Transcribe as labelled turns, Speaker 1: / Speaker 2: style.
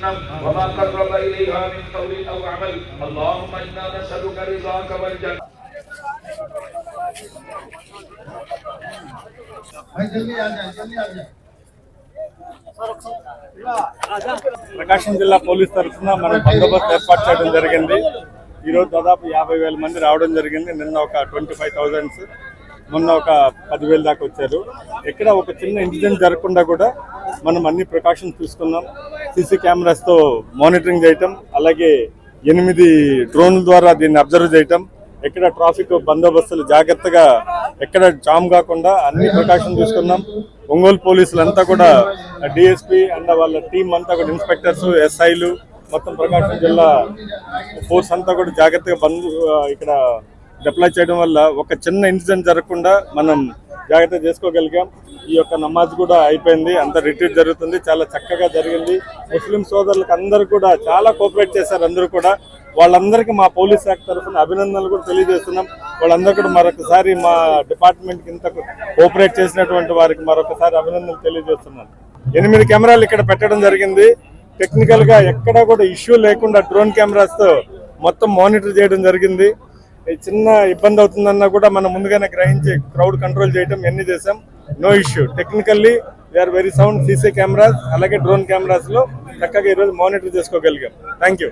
Speaker 1: جهنم وما قرب إليها من قول أو عمل اللهم إنا نسألك رضاك والجنة
Speaker 2: ప్రకాశం జిల్లా పోలీస్ తరఫున మనం బందోబస్తు ఏర్పాటు చేయడం జరిగింది. ఈరోజు దాదాపు యాభై వేల మంది రావడం జరిగింది. నిన్న ఒక ట్వంటీ ఫైవ్ థౌజండ్స్ మొన్న ఒక పదివేల దాకా వచ్చారు. ఇక్కడ ఒక చిన్న ఇన్సిడెంట్ జరగకుండా కూడా మనం అన్ని ప్రికాషన్స్ తీసుకున్నాం. సీసీ కెమెరాస్తో మానిటరింగ్ చేయటం అలాగే ఎనిమిది డ్రోన్ల ద్వారా దీన్ని అబ్జర్వ్ చేయటం ఎక్కడ ట్రాఫిక్ బందోబస్తులు జాగ్రత్తగా ఎక్కడ జామ్ కాకుండా అన్ని ప్రికాషన్ తీసుకున్నాం. ఒంగోలు పోలీసులు అంతా కూడా డిఎస్పీ అండ్ వాళ్ళ టీం అంతా కూడా ఇన్స్పెక్టర్స్ ఎస్ఐలు మొత్తం ప్రకాశం జిల్లా ఫోర్స్ అంతా కూడా జాగ్రత్తగా బంద్ ఇక్కడ డిప్లాయ్ చేయడం వల్ల ఒక చిన్న ఇన్సిడెంట్ జరగకుండా మనం జాగ్రత్త చేసుకోగలిగాం. ఈ యొక్క నమాజ్ కూడా అయిపోయింది. అంత రిట్రీట్ జరుగుతుంది. చాలా చక్కగా జరిగింది. ముస్లిం సోదరులకు అందరూ కూడా చాలా కోఆపరేట్ చేశారు అందరూ కూడా. వాళ్ళందరికీ మా పోలీస్ శాఖ తరఫున అభినందనలు కూడా తెలియజేస్తున్నాం. వాళ్ళందరూ కూడా మరొకసారి మా డిపార్ట్మెంట్కి ఇంత కోఆపరేట్ చేసినటువంటి వారికి మరొకసారి అభినందనలు తెలియజేస్తున్నాం. ఎనిమిది కెమెరాలు ఇక్కడ పెట్టడం జరిగింది. టెక్నికల్గా ఎక్కడా కూడా ఇష్యూ లేకుండా డ్రోన్ కెమెరాస్తో మొత్తం మానిటర్ చేయడం జరిగింది. చిన్న ఇబ్బంది అవుతుందన్నా కూడా మనం ముందుగానే గ్రహించి క్రౌడ్ కంట్రోల్ చేయడం ఎన్ని చేసాం no issue technically we are very sound CC cameras అలాగే డ్రోన్ కెమెరాస్లో చక్కగా ఈరోజు మానిటర్ చేసుకోగలిగాం. Thank you